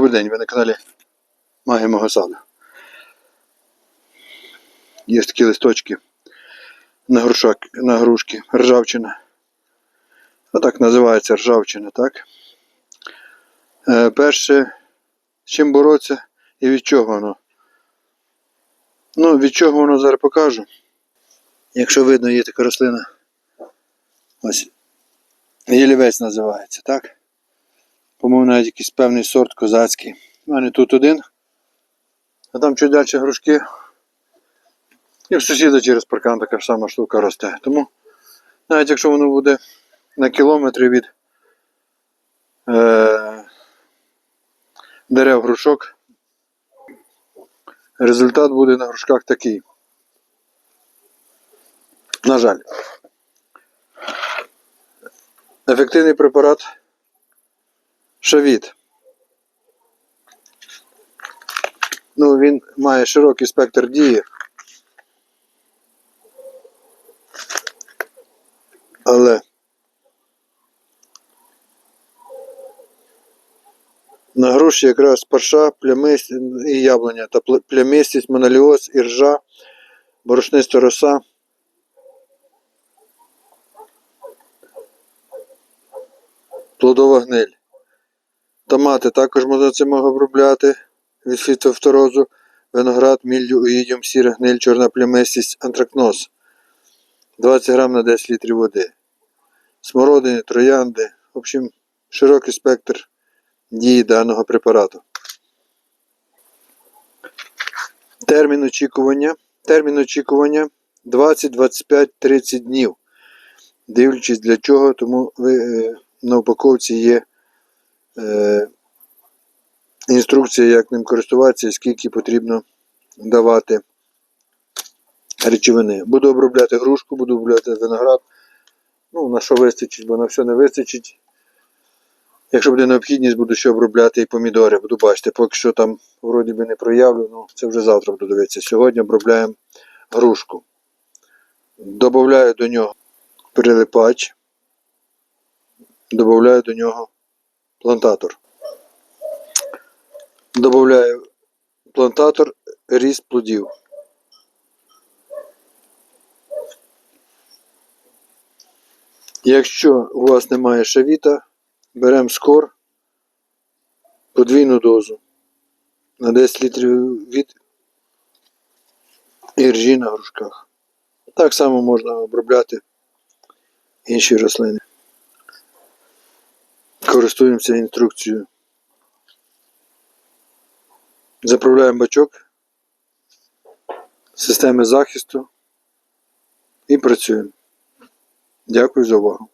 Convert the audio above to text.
Добрий день, ви на каналі Магія мого саду. Є такі листочки на, грушак, на грушки, ржавчина. Отак називається ржавчина, так? Е, перше, з чим боротися і від чого воно. Ну, від чого воно зараз покажу. Якщо видно, є така рослина. Ось. Єлівець називається, так? По-моєму, навіть якийсь певний сорт козацький. У мене тут один. А там чуть далі грушки. І в сусіда через паркан така ж сама штука росте. Тому навіть якщо воно буде на кілометри від е, дерев грушок, результат буде на грушках такий. На жаль. Ефективний препарат Шавіт. Ну, він має широкий спектр дії. Але на груші якраз парша, плямист і яблуня та плямистість, моноліоз, іржа, борошниста роса. Плодова гниль. Томати також можна цим обробляти від фітофторозу, виноград, міллю, оїдіум, сіра гниль, чорна плямистість, антракноз. 20 грам на 10 літрів води. Смородини, троянди. В общем, широкий спектр дії даного препарату. Термін очікування. Термін очікування 20, 25, 30 днів. Дивлячись для чого, тому ви, е, на упаковці є інструкція, як ним користуватися скільки потрібно давати речовини. Буду обробляти грушку, буду обробляти виноград. Ну, на що вистачить, бо на все не вистачить. Якщо буде необхідність, буду ще обробляти і помідори. Буду бачити, поки що там вроді би не проявлю, ну це вже завтра буду дивитися. Сьогодні обробляємо грушку. Добавляю до нього прилипач. Добавляю до нього плантатор. Добавляю плантатор ріст плодів. Якщо у вас немає шавіта, беремо скор подвійну дозу на 10 літрів від іржі на грушках. Так само можна обробляти інші рослини. Користуємося інструкцією. Заправляємо бачок системи захисту і працюємо. Дякую за увагу.